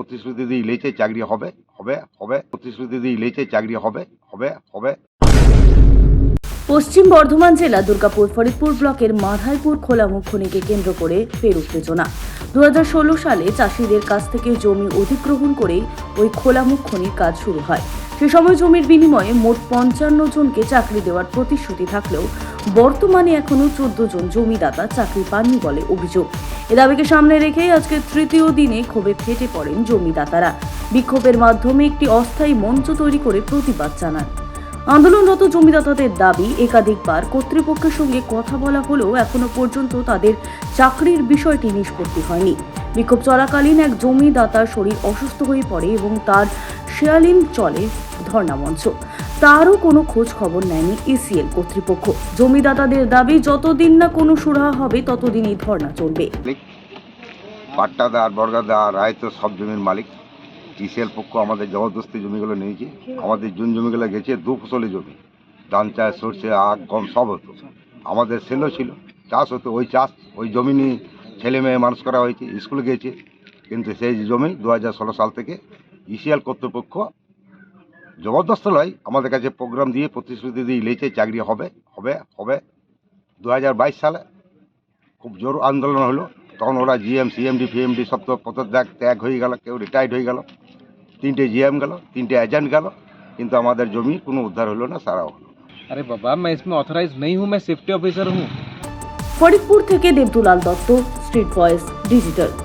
প্রতিশ্রুতি দিয়ে লেচে চাকরি হবে হবে হবে। প্রতিশ্রুতি দিয়ে লেচে চাকরি হবে হবে হবে। পশ্চিম বর্ধমান জেলা দুর্গাপুর ফরিদপুর ব্লকের মাধাইপুর খোলামুখ খনিকে কেন্দ্র করে ফের উত্তেজনা। দু হাজার ষোলো সালে চাষিদের কাছ থেকে জমি অধিগ্রহণ করেই ওই খোলামুখ খনির কাজ শুরু হয়। সে সময় জমির বিনিময়ে মোট পঞ্চান্ন জনকে চাকরি দেওয়ার প্রতিশ্রুতি থাকলেও বর্তমানে এখনও চোদ্দ জন জমিদাতা চাকরি পাননি বলে অভিযোগ। এ দাবিকে সামনে রেখেই আজকে তৃতীয় দিনে ক্ষোভে ফেটে পড়েন জমিদাতারা। বিক্ষোভের মাধ্যমে একটি অস্থায়ী মঞ্চ তৈরি করে প্রতিবাদ জানান। আন্দোলনরত জমিদাতাদের দাবি, একাধিকবার কর্তৃপক্ষের সঙ্গে কথা বলা হলেও এখনও পর্যন্ত তাদের চাকরির বিষয়টি নিষ্পত্তি হয়নি। বিক্ষোভ চলাকালীন এক জমিদাতার শরীর অসুস্থ হয়ে পড়ে এবং তার শেয়ালিন চলে ধর্ণা মঞ্চ। তারও কোনো খোঁজ খবর নেয়নি ইসিএল কর্তৃপক্ষ। জমিদাতাদের দাবি, যতদিন না কোনো সুরাহা হবে ততদিন এই ধর্ণা চলবে। পাট্টাদার, বর্গাদার রায় তো সব জমির মালিক ইসিএল পক্ষ আমাদের জবরদস্তি জমিগুলো নিয়েছে। আমাদের জুন জমিগুলো গেছে, দু ফসলি জমি। ধান চাষ, সর্ষে, আখ, গম, সব হতো। আমাদের সেলও ছিল। চাষ হতো, ওই চাষ, ওই জমি নিয়ে ছেলে মেয়ে মানুষ করা হয়েছে, স্কুল গেছে। কিন্তু সেই জমি দু হাজার ষোলো সাল থেকে ইসিএল কর্তৃপক্ষ জবরদস্ত নয় আমাদের কাছে প্রোগ্রাম দিয়ে প্রতিশ্রুতি দিয়ে ইলেছে চাকরি হবে হবে হবে দু সালে খুব জোর আন্দোলন হলো তখন ওরা জিএম সিএমডি ফিএমডি সব তো পদত্যাগ ত্যাগ হয়ে গেল কেউ রিটায়ার্ড হয়ে গেল তিনটে জিএম গেল তিনটে এজেন্ট গেল কিন্তু আমাদের জমি কোনো উদ্ধার হলো না সারাও হলো अरे बाबा मैं इसमें ऑथराइज नहीं हूँ मैं सेफ्टी ऑफिसर हूँ ফরিদপুর থেকে Debdulal Dutta street voice digital